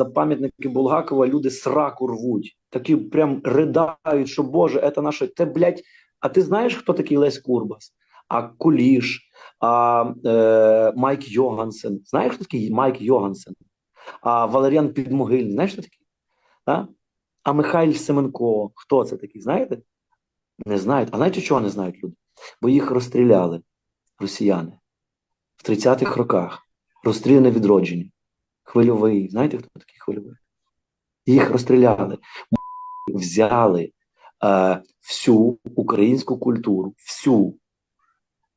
за пам'ятники Булгакова люди сраку рвуть. Такі прям ридають, що Боже, це наше. Те, блядь, а ти знаєш, хто такий Лесь Курбас? А Куліш, а е, Майк Йогансен. Знаєш, хто такий Майк Йогансен? А Валеріан Підмогильний. Знаєш, хто такий? А, а Михайль Семенко. Хто це такий? Знаєте? Не знають. А знаєте, чого не знають люди? Бо їх розстріляли росіяни в 30-х роках. Розстріляне відродження. Хвильовий. Знаєте, хто такий хвильовий? Їх розстріляли. Взяли е, всю українську культуру, всю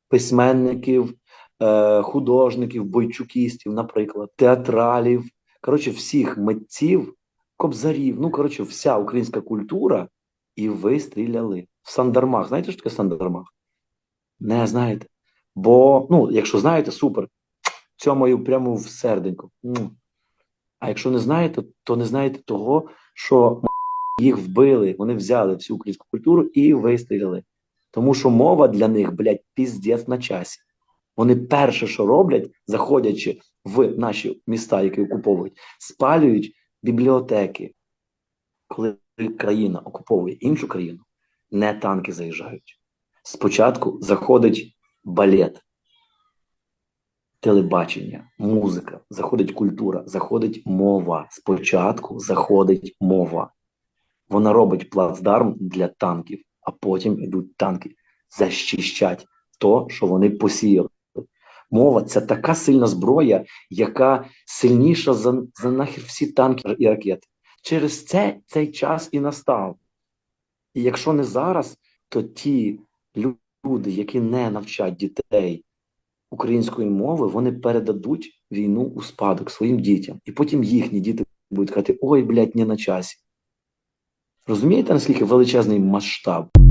письменників, е, художників, бойчукістів, наприклад, театралів, коротше, всіх митців, кобзарів, ну, коротше, вся українська культура, і вистріляли в Сандармах. Знаєте, що таке Сандармах? Не знаєте. Бо, ну, якщо знаєте, супер. Цьомою прямо в серденько. А якщо не знаєте, то не знаєте того, що їх вбили, вони взяли всю українську культуру і вистріляли. Тому що мова для них, блядь, піздець на часі. Вони перше, що роблять, заходячи в наші міста, які окуповують, спалюють бібліотеки. Коли країна окуповує іншу країну, не танки заїжджають. Спочатку заходить балет, телебачення, музика, заходить культура, заходить мова. Спочатку заходить мова. Вона робить плацдарм для танків, а потім йдуть танки защищать то, що вони посіяли. Мова це така сильна зброя, яка сильніша за, за нахер всі танки і ракети. Через це цей час і настав. І якщо не зараз, то ті люди, які не навчать дітей української мови, вони передадуть війну у спадок своїм дітям. І потім їхні діти будуть казати: ой, блядь, не на часі. Розумієте, наскільки величезний масштаб?